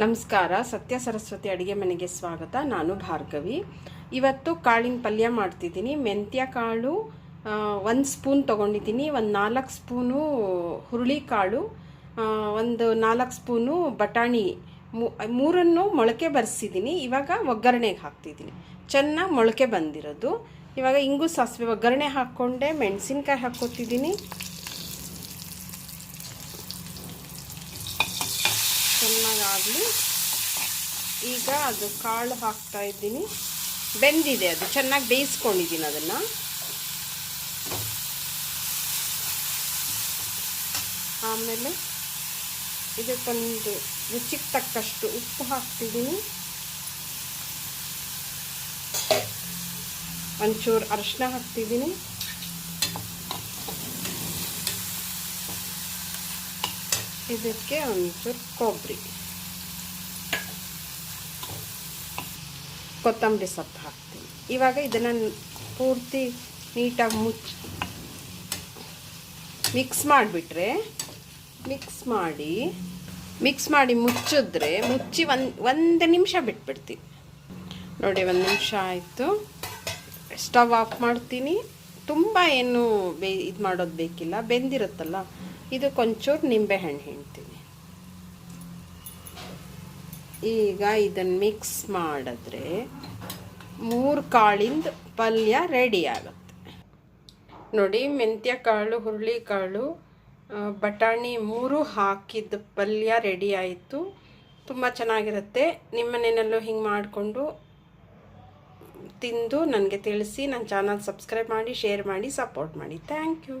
ನಮಸ್ಕಾರ, ಸತ್ಯ ಸರಸ್ವತಿ ಅಡುಗೆ ಮನೆಗೆ ಸ್ವಾಗತ. ನಾನು ಭಾರ್ಗವಿ. ಇವತ್ತು ಕಾಳಿನ ಪಲ್ಯ ಮಾಡ್ತಿದ್ದೀನಿ. ಮೆಂತ್ಯ ಕಾಳು ಒಂದು ಸ್ಪೂನ್ ತೊಗೊಂಡಿದ್ದೀನಿ. ಒಂದು ನಾಲ್ಕು ಸ್ಪೂನು ಹುರುಳಿಕಾಳು ಕಾಳು ಒಂದು ನಾಲ್ಕು ಸ್ಪೂನು ಬಟಾಣಿ ಮೂರನ್ನು ಮೊಳಕೆ ಬರೆಸಿದ್ದೀನಿ. ಇವಾಗ ಒಗ್ಗರಣೆಗೆ ಹಾಕ್ತಿದ್ದೀನಿ. ಚೆನ್ನಾಗಿ ಮೊಳಕೆ ಬಂದಿರೋದು. ಇವಾಗ ಇಂಗು ಸಾಸಿವೆ ಒಗ್ಗರಣೆ ಹಾಕ್ಕೊಂಡೆ, ಮೆಣಸಿನ್ಕಾಯಿ ಹಾಕ್ಕೊತಿದ್ದೀನಿ. ಚೆನ್ನಾಗಾಗಲಿ ಈಗ ಅದು ಕಾಳು ಹಾಕ್ತಾ ಇದ್ದೀನಿ. ಬೆಂದಿದೆ ಅದು. ಚೆನ್ನಾಗಿ ಬೇಯಿಸ್ಕೊಂಡಿದ್ದೀನಿ ಅದನ್ನು. ಆಮೇಲೆ ಇದಕ್ಕೊಂದು ರುಚಿಗೆ ತಕ್ಕಷ್ಟು ಉಪ್ಪು ಹಾಕ್ತಿದ್ದೀನಿ. ಒಂಚೂರು ಅರಿಶಿನ ಹಾಕ್ತಿದ್ದೀನಿ. ಇದಕ್ಕೆ ಒಂಚೂರು ಕೊಬ್ಬರಿ. ಕೊತ್ತಂಬರಿ ಸೊಪ್ಪು ಹಾಕ್ತೀನಿ. ಇವಾಗ ಇದನ್ನು ಪೂರ್ತಿ ನೀಟಾಗಿ ಮುಚ್ಚಿ ಮಿಕ್ಸ್ ಮಾಡಿಬಿಟ್ರೆ ಮಿಕ್ಸ್ ಮಾಡಿ ಮಿಕ್ಸ್ ಮಾಡಿ ಮುಚ್ಚಿದ್ರೆ, ಮುಚ್ಚಿ ಒಂದು ಒಂದು ನಿಮಿಷ ಬಿಟ್ಬಿಡ್ತೀನಿ. ನೋಡಿ, ಒಂದು ನಿಮಿಷ ಆಯಿತು. ಸ್ಟವ್ ಆಫ್ ಮಾಡ್ತೀನಿ. ತುಂಬ ಏನು ಬೇ ಇದು ಮಾಡೋದು ಬೇಕಿಲ್ಲ. ಬೆಂದಿರುತ್ತಲ್ಲ. ಇದಕ್ಕೊಂಚೂರು ನಿಂಬೆಹಣ್ಣು ಹಿಂಡ್ತೀನಿ. ಈಗ ಇದನ್ನು ಮಿಕ್ಸ್ ಮಾಡಿದ್ರೆ ಮೂರು ಕಾಳಿಂದ ಪಲ್ಯ ರೆಡಿ ಆಗುತ್ತೆ. ನೋಡಿ, ಮೆಂತ್ಯ ಕಾಳು ಹುರುಳಿಕಾಳು ಬಟಾಣಿ ಮೂರು ಹಾಕಿದ ಪಲ್ಯ ರೆಡಿ ಆಯಿತು. ತುಂಬ ಚೆನ್ನಾಗಿರುತ್ತೆ. ನಿಮ್ಮ ಮನೆಯಲ್ಲೂ ಹಿಂಗೆ ಮಾಡಿಕೊಂಡು ತಿಂದು ನನಗೆ ತಿಳಿಸಿ ನನ್ನ ಚಾನಲ್ ಸಬ್ಸ್ಕ್ರೈಬ್ ಮಾಡಿ ಶೇರ್ ಮಾಡಿ ಸಪೋರ್ಟ್ ಮಾಡಿ. Thank you